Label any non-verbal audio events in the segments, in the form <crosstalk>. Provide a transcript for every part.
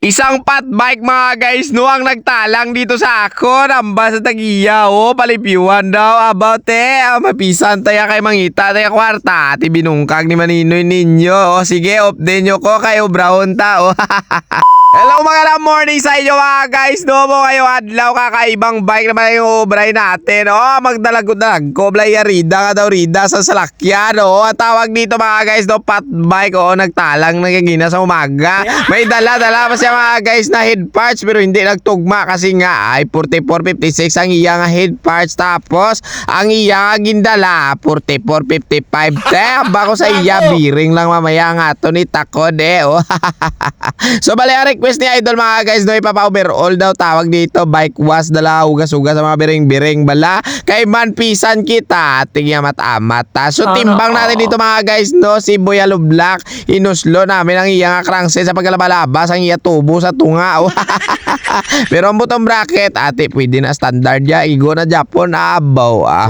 Isang pat bike mga guys no ang nagtalang dito sa ako namba sa tagiya o palipiwan daw. About eh ah, mapisan tayo kay mangita tayo kwarta. Ati binungkag ni maninoy ninyo. O sige off din nyo ko kayo brown ta o <laughs> Hello mga na morning sa inyo mga guys. No mo kayo adlaw kakaibang bike naman yung obray natin. O magdalag-dalag ko blay rida ka daw rida sa salakyan. O ang tawag dito mga guys no pat bike. O nagtalang nagigina sa umaga. May dala-dala pa siya mga guys na head parts pero hindi nagtugma kasi nga ay 4456 ang iya nga head parts. Tapos ang iya nga gindala 4455 te bako sa iya biring lang mamaya nga to ni takod eh oh. <laughs> so bali request ni Idol mga guys no ipapa-overall daw tawag dito. Bike wash dala hugas-hugas sa mga biring-biring bala. Kay man pisan kita. Tingya matamat ta. so timbang natin dito mga guys no si Boyalo Black inuslo namin ang iya nga crankset sa paglalaba-labas ang iya tubo sa tunga. <laughs> Pero ang butong bracket ate pwede na standard ya. Igo na Japon abaw ah.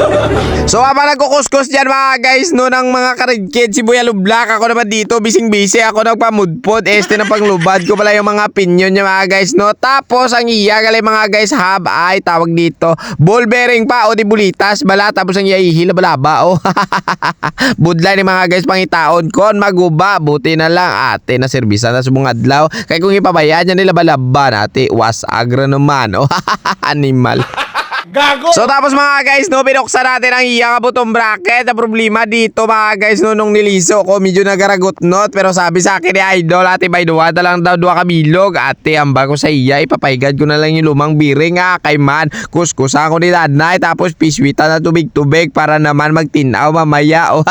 <laughs> So habang nagkukuskus dyan mga guys no ng mga karidkid si Buya Lublak ako naman dito bising busy ako nagpamudpod este na panglubad ko pala yung mga opinion niya mga guys no? Tapos ang iya gali mga guys hub ay tawag dito ball bearing pa o di bulitas bala tapos ang iya ihila balaba o <laughs> budlay ni mga guys pangitaon kon maguba buti na lang ate na servisa na mga adlaw. Kay kung ipabayaan niya nila balaba ate was agra naman o <laughs> animal So tapos mga guys, no, binuksan natin ang iya nga butong bracket. Ang problema dito mga guys, no, nung niliso ko, medyo nagaragot not. Pero sabi sa akin ni Idol, ate by duwa na lang daw duwa kabilog. Ate, ang bago sa iya, ipapaigad ko na lang yung lumang biring nga kay man. Kuskusan ko ni Danay, tapos piswita na tubig-tubig para naman magtinaw mamaya. <laughs> Oh.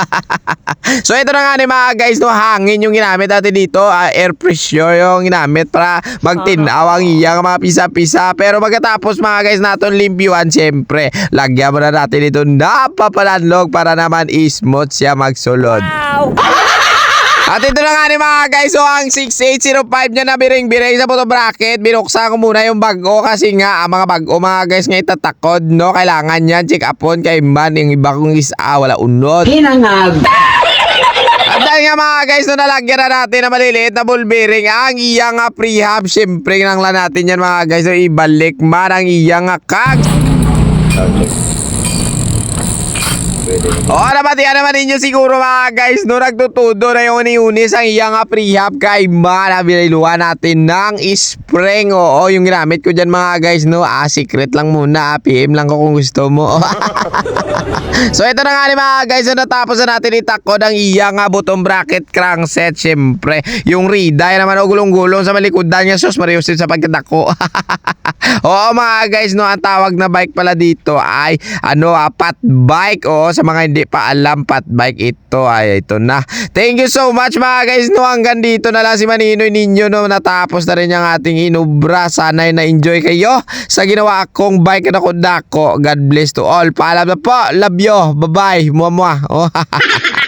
so ito na nga ni mga guys, no, hangin yung ginamit natin dito. ah, air pressure yung ginamit para magtinaw ang iya nga mga pisa-pisa. Pero magkatapos mga guys natin limpyuan, siyempre, lagyan mo na natin ito napapalanlog para naman ismooth siya magsulod. <laughs> At ito na nga ni mga guys, so ang 6805 niya na biring-biring sa photo bracket, binuksan ko muna yung bago kasi nga ang mga bago mga guys nga itatakod, no? Kailangan yan, check upon kay man, yung iba kong isa, wala unod. Hinangag. At dahil nga mga guys, no, nalagyan na natin na maliliit na ball bearing ang iya nga prehab. Siyempre, nangla natin yan mga guys. So, ibalik man ang iya nga kag. subject. O, nabatian naman ninyo siguro mga guys, no, nagtutudo na yung uniunis ang iya nga prehab kay man. Nabililuan natin ng spring. Oo, yung ginamit ko dyan mga guys, no, ah, secret lang muna. ah, PM lang ko kung gusto mo. <laughs> So ito na nga ni mga guys, so natapos na natin itakod ang iya nga butong bracket crankset syempre. Yung rida yan naman o gulong-gulong sa malikodan niya sus mariusin sa pagkatako. <laughs> Oo mga guys, no ang tawag na bike pala dito ay ano ah, pat bike. Oo sa mga hindi pa alam pat bike ito ay ito na. Thank you so much mga guys no hanggang dito na lang si Maninoy ninyo no natapos na rin yung ating inubra. Sana'y na-enjoy kayo sa ginawa akong bike na kundako. God bless to all. Paalam na po. Love you. Bye-bye. Mua-mua. Oh. <laughs>